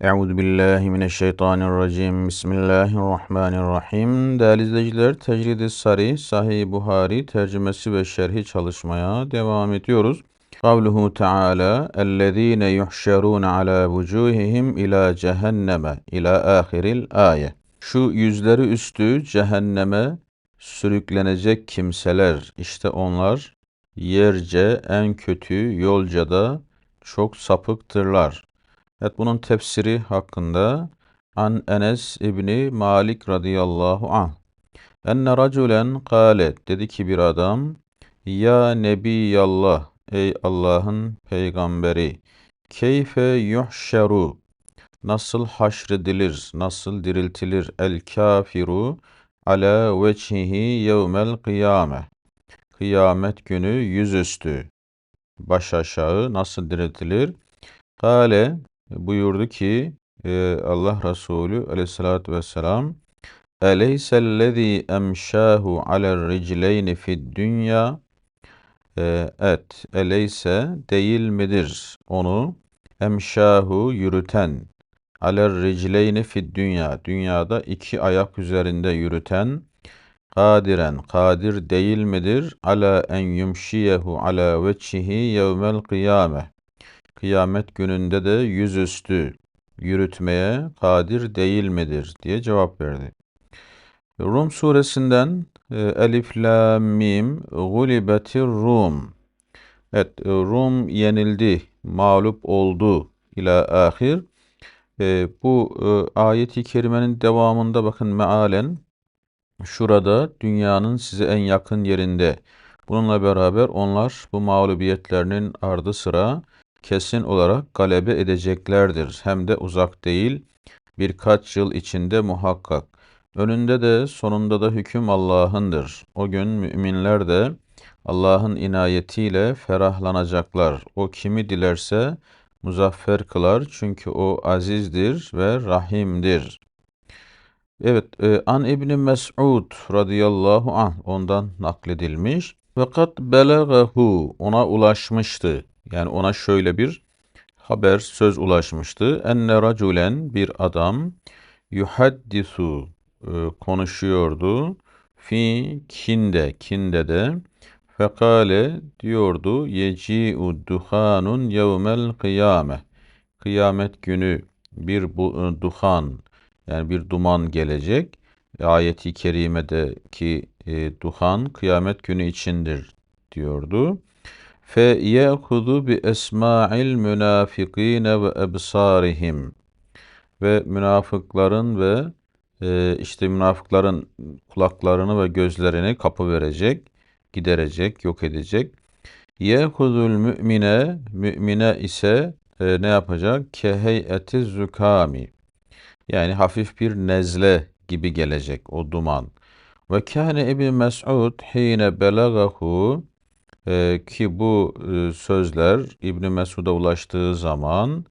Euzu billahi mineşşeytanirracim. Bismillahirrahmanirrahim. Değerli izleyiciler, Tecrid-i Sari, Sahih Buhari tercümesi ve şerhi çalışmaya devam ediyoruz. Kavluhu Teala: "Ellezîne yuhşerûne alâ vücûhihim ilâ cehenneme" ila ahiril ayet. Şu yüzleri üstü cehenneme sürüklenecek kimseler, işte onlar yerce en kötü yolcada çok sapıktırlar. Evet bunun tefsiri hakkında An Enes İbni Malik radıyallahu anh. Enne raculen kâle dedi ki bir adam Ya Nebiyallah ey Allah'ın peygamberi keyfe yuhşeru nasıl haşredilir nasıl diriltilir el kafiru ala vecihi yevmel kıyame kıyamet günü yüzüstü baş aşağı nasıl diriltilir? Kale buyurdu ki Allah Resulü aleyhissalatü vesselam Eleysellezî emşâhu aler ricleyni fid dünya? E, et eleyse değil midir onu emşâhu yürüten aler ricleyni fid dünya? Dünyada iki ayak üzerinde yürüten kadiren kadir değil midir? Ala en yumşiyehu ala veçhihi yevmel kıyame kıyamet gününde de yüzüstü yürütmeye kadir değil midir diye cevap verdi. Rum suresinden e, Elif la mim gulibetir Rum. Evet e, Rum yenildi, mağlup oldu ila ahir. E, bu e, ayeti kerimenin devamında bakın mealen şurada dünyanın size en yakın yerinde. Bununla beraber onlar bu mağlubiyetlerinin ardı sıra kesin olarak galebe edeceklerdir. Hem de uzak değil, birkaç yıl içinde muhakkak. Önünde de sonunda da hüküm Allah'ındır. O gün müminler de Allah'ın inayetiyle ferahlanacaklar. O kimi dilerse muzaffer kılar çünkü o azizdir ve rahimdir. Evet, e, An İbni Mes'ud radıyallahu anh ondan nakledilmiş. Fakat belagahu ona ulaşmıştı. Yani ona şöyle bir haber, söz ulaşmıştı. Enne raculen bir adam yuhaddisu e, konuşuyordu. Fi kinde, kinde de fekale diyordu yeci'u duhanun yevmel kıyame. Kıyamet günü bir bu, e, duhan yani bir duman gelecek. Ayeti kerimedeki e, duhan kıyamet günü içindir diyordu ye'hudu bi esma'il münafikine ve münafıkların ve e, işte münafıkların kulaklarını ve gözlerini kapı verecek, giderecek, yok edecek. Yehudul mümine, mümine ise e, ne yapacak? Keheyeti zükami. Yani hafif bir nezle gibi gelecek o duman. Ve kâne İbn Mes'ud hine belagahu ee, ki bu e, sözler İbn Mesud'a ulaştığı zaman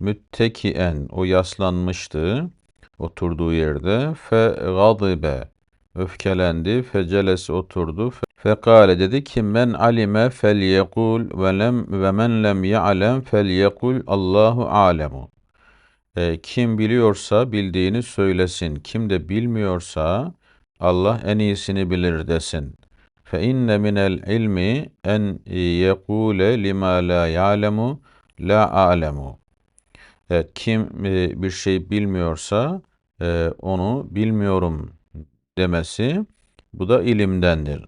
müttekien o yaslanmıştı oturduğu yerde. Fe gadibe öfkelendi fecelesi oturdu. Fekale dedi ki men alime fel yekul ve lem ve men lem ya'lem fel yekul Allahu alemu e, kim biliyorsa bildiğini söylesin kim de bilmiyorsa Allah en iyisini bilir desin İnne minel ilmi en yekule lima la ya'lemu la a'lemu. Evet, kim e, bir şey bilmiyorsa e, onu bilmiyorum demesi bu da ilimdendir.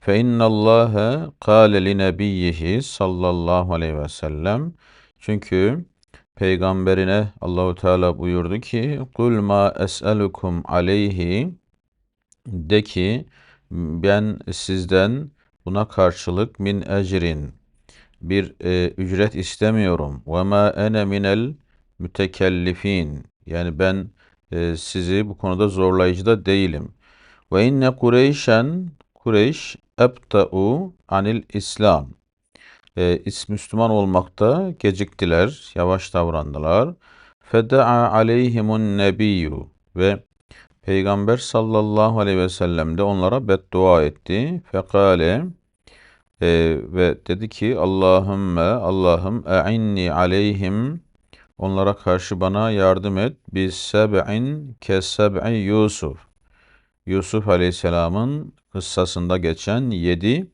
Fe innallâhe kâle li sallallahu aleyhi ve sellem çünkü peygamberine Allahu Teala buyurdu ki kul ma es'elukum aleyhi de ki ben sizden buna karşılık min ecrin bir e, ücret istemiyorum. Ve ma ene minel mütekellifin. Yani ben e, sizi bu konuda zorlayıcı da değilim. Ve inne Kureyşen Kureyş ebta'u anil İslam. E, Müslüman olmakta geciktiler, yavaş davrandılar. Feda'a aleyhimun nebiyyu ve Peygamber sallallahu aleyhi ve sellem de onlara beddua etti. Fekale e, ve dedi ki Allahümme Allah'ım e'inni aleyhim Onlara karşı bana yardım et. Biz seb'in keseb'i Yusuf. Yusuf Aleyhisselam'ın kıssasında geçen yedi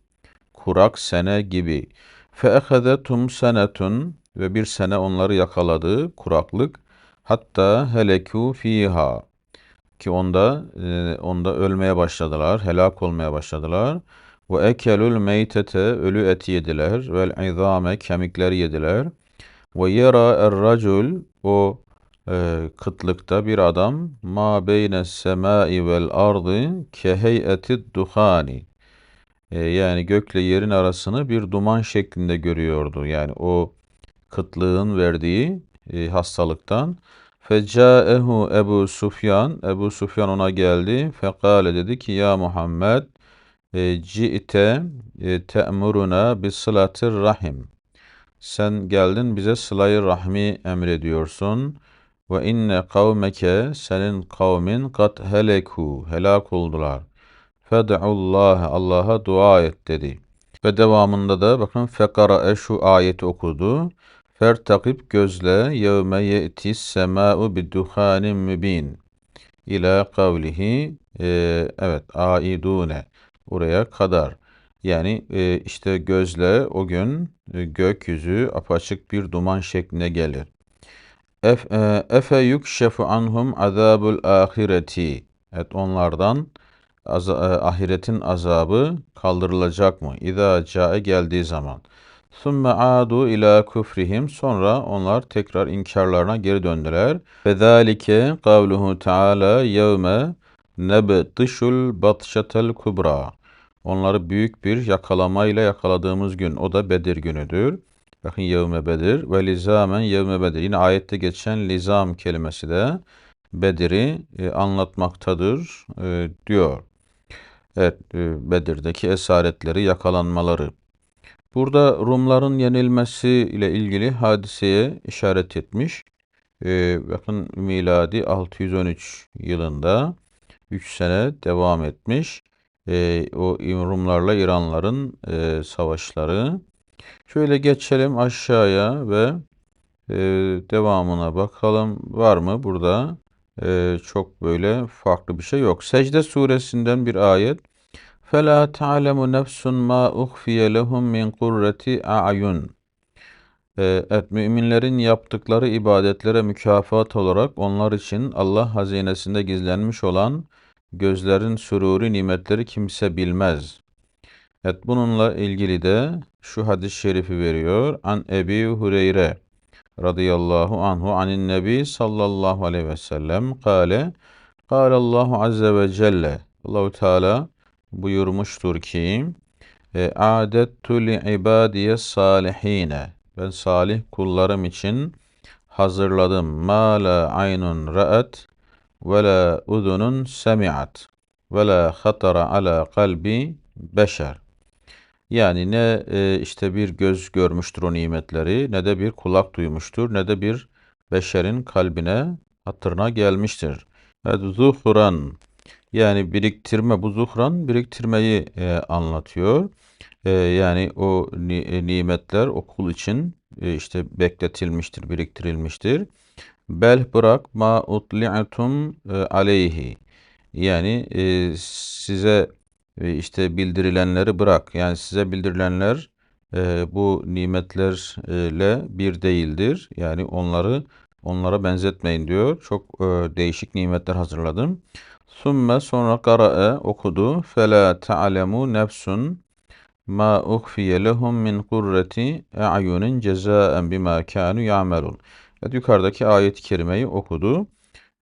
kurak sene gibi. Feehezetum senetun ve bir sene onları yakaladı kuraklık. Hatta heleku fiha ki onda e, onda ölmeye başladılar, helak olmaya başladılar. Ve ekelul meytete ölü et yediler vel izame kemikleri yediler. Ve yera er-racul o e, kıtlıkta bir adam ma beyne semai vel ardı keheyeti duhani e, yani gökle yerin arasını bir duman şeklinde görüyordu. Yani o kıtlığın verdiği e, hastalıktan. Fecaehu Ebu Sufyan. Ebu Sufyan ona geldi. Fekale dedi ki ya Muhammed e, ci'te e, te'muruna sılatir rahim. Sen geldin bize sılayı rahmi emrediyorsun. Ve inne kavmeke senin kavmin kat heleku helak oldular. Fed'ullaha Allah'a dua et dedi. Ve devamında da bakın fekara şu ayeti okudu. Fertakip gözle yevme ye'tis sema'u bidduhanin mübin. İla kavlihi e, evet aidune oraya kadar. Yani e, işte gözle o gün e, gökyüzü apaçık bir duman şekline gelir. E, efe yukşefu anhum azabul ahireti. Evet onlardan az, e, ahiretin azabı kaldırılacak mı? İza cae geldiği zaman. Sümme adu ila kufrihim. Sonra onlar tekrar inkarlarına geri döndüler. Ve zâlike kavluhu teâlâ yevme nebtişul batşetel kubra. Onları büyük bir yakalamayla yakaladığımız gün. O da Bedir günüdür. Bakın yevme Bedir ve lizamen yevme Bedir. Yine ayette geçen lizam kelimesi de Bedir'i e, anlatmaktadır e, diyor. Evet, e, Bedir'deki esaretleri, yakalanmaları. Burada Rumların yenilmesi ile ilgili hadiseye işaret etmiş. E, bakın miladi 613 yılında 3 sene devam etmiş. E, o Rumlarla İranların e, savaşları. Şöyle geçelim aşağıya ve e, devamına bakalım. Var mı burada? E, çok böyle farklı bir şey yok. Secde suresinden bir ayet. فَلَا تَعْلَمُ نَفْسٌ مَا اُخْفِيَ لَهُمْ مِنْ قُرَّةِ اَعْيُنٍ Evet, müminlerin yaptıkları ibadetlere mükafat olarak onlar için Allah hazinesinde gizlenmiş olan gözlerin süruri nimetleri kimse bilmez. Evet, bununla ilgili de şu hadis-i şerifi veriyor. An Ebi Hureyre radıyallahu anhu anin nebi sallallahu aleyhi ve sellem kale kâle Allahu azze ve celle Allahu Teala buyurmuştur ki e, adettu li ibadiye salihine. Ben salih kullarım için hazırladım. Ma la aynun ra'at ve la udunun semi'at ve la hatara ala kalbi beşer. Yani ne e, işte bir göz görmüştür o nimetleri ne de bir kulak duymuştur ne de bir beşerin kalbine hatırına gelmiştir. Zuhuran yani biriktirme, bu zuhran biriktirmeyi e, anlatıyor. E, yani o ni, e, nimetler okul için e, işte bekletilmiştir, biriktirilmiştir. Bel bırak ma utli'tum e, aleyhi. Yani e, size e, işte bildirilenleri bırak. Yani size bildirilenler e, bu nimetlerle bir değildir. Yani onları onlara benzetmeyin diyor. Çok e, değişik nimetler hazırladım. Sümme sonra kara'e okudu. Fela ta'lemu nefsun ma uhfiye lehum min kurreti e'yunin cezaen bima kanu ya'melun. Evet, yukarıdaki ayet-i kerimeyi okudu.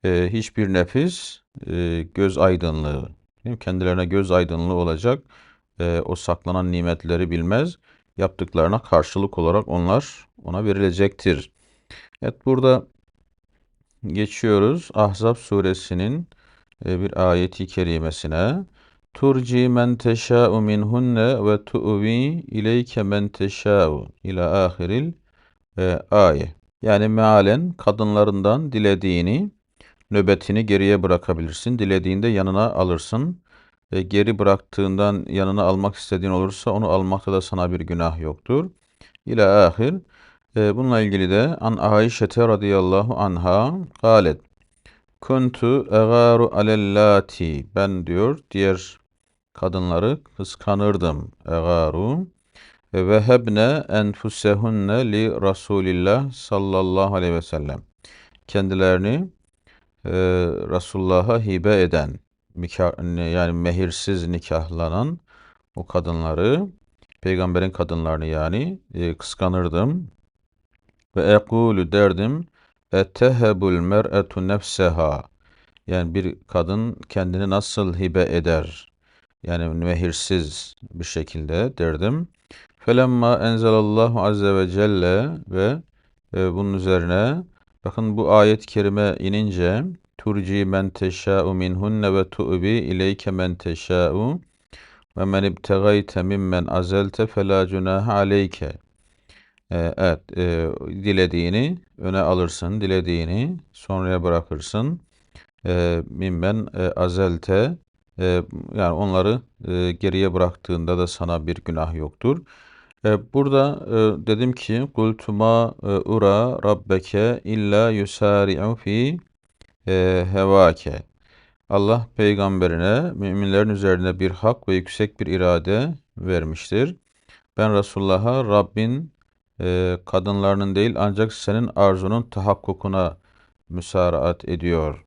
Ee, hiçbir nefis e, göz aydınlığı, kendilerine göz aydınlığı olacak e, o saklanan nimetleri bilmez. Yaptıklarına karşılık olarak onlar ona verilecektir. Evet burada geçiyoruz. Ahzab suresinin bir ayeti kerimesine turci men teşâ'u minhunne ve tu'vi ileyke men teşâ'u ila ahiril e, ayet. Yani mealen kadınlarından dilediğini nöbetini geriye bırakabilirsin. Dilediğinde yanına alırsın. E, geri bıraktığından yanına almak istediğin olursa onu almakta da sana bir günah yoktur. İla ahir. E, bununla ilgili de an Ayşete radıyallahu anha galet kuntu egaru alellati. Ben diyor diğer kadınları kıskanırdım egaru ve hebne enfusehunne li Rasulillah sallallahu aleyhi ve sellem. Kendilerini e, Resulullah'a hibe eden yani mehirsiz nikahlanan o kadınları peygamberin kadınlarını yani e, kıskanırdım. Ve ekulu derdim etehebul mer'etu nefseha. Yani bir kadın kendini nasıl hibe eder? Yani mehirsiz bir şekilde derdim. Felemma enzelallahu azze ve celle ve e, bunun üzerine bakın bu ayet-i kerime inince turci men teşâ'u minhunne ve tu'bi ileyke men teşâ'u ve men ibtegayte mimmen azelte felâ cunâhe aleyke e, evet, e, dilediğini öne alırsın, dilediğini sonraya bırakırsın. E, mimmen e, azelte, e, yani onları e, geriye bıraktığında da sana bir günah yoktur. E, burada e, dedim ki kultuma e, ura rabbeke illa yusari'u fi e, hevake. Allah peygamberine müminlerin üzerine bir hak ve yüksek bir irade vermiştir. Ben Resulullah'a Rabbin e, kadınlarının değil ancak senin arzunun tahakkukuna müsaraat ediyor.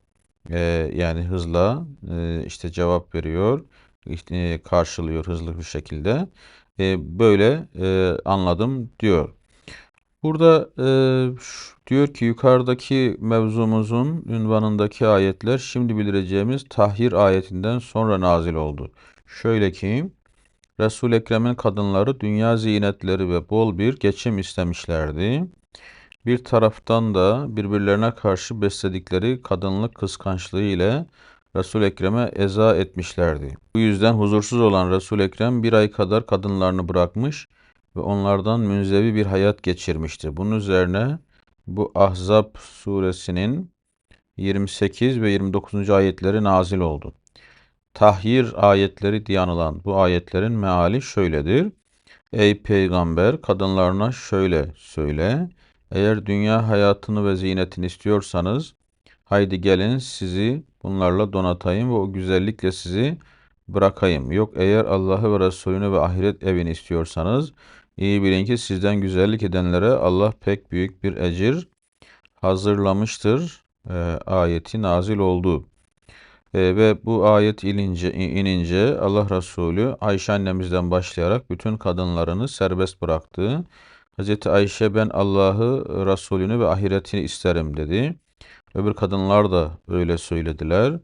E, yani hızla e, işte cevap veriyor, e, karşılıyor hızlı bir şekilde. E, böyle e, anladım diyor. Burada e, diyor ki yukarıdaki mevzumuzun ünvanındaki ayetler şimdi bildireceğimiz tahhir ayetinden sonra nazil oldu. Şöyle ki Resul-i Ekrem'in kadınları dünya zinetleri ve bol bir geçim istemişlerdi. Bir taraftan da birbirlerine karşı besledikleri kadınlık kıskançlığı ile Resul-i Ekrem'e eza etmişlerdi. Bu yüzden huzursuz olan Resul-i Ekrem bir ay kadar kadınlarını bırakmış ve onlardan münzevi bir hayat geçirmişti. Bunun üzerine bu Ahzab suresinin 28 ve 29. ayetleri nazil oldu tahyir ayetleri diye anılan bu ayetlerin meali şöyledir. Ey peygamber kadınlarına şöyle söyle. Eğer dünya hayatını ve zinetini istiyorsanız haydi gelin sizi bunlarla donatayım ve o güzellikle sizi bırakayım. Yok eğer Allah'ı ve Resulünü ve ahiret evini istiyorsanız iyi bilin ki sizden güzellik edenlere Allah pek büyük bir ecir hazırlamıştır. E, ayeti nazil oldu. E, ve bu ayet inince, inince Allah Resulü Ayşe annemizden başlayarak bütün kadınlarını serbest bıraktı. Hz. Ayşe ben Allah'ı, Resulünü ve ahiretini isterim dedi. Öbür kadınlar da öyle söylediler.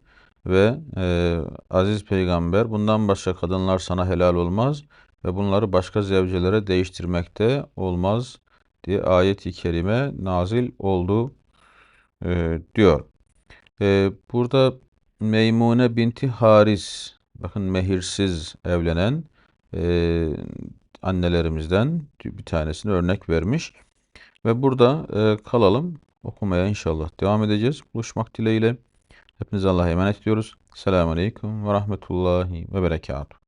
Ve e, aziz peygamber bundan başka kadınlar sana helal olmaz ve bunları başka zevcelere değiştirmekte olmaz diye ayet-i kerime nazil oldu e, diyor. E, burada Meymune binti Haris, bakın mehirsiz evlenen e, annelerimizden bir tanesini örnek vermiş. Ve burada e, kalalım. Okumaya inşallah devam edeceğiz. Buluşmak dileğiyle. Hepinize Allah'a emanet ediyoruz. Selamun Aleyküm ve Rahmetullahi ve Berekatuhu.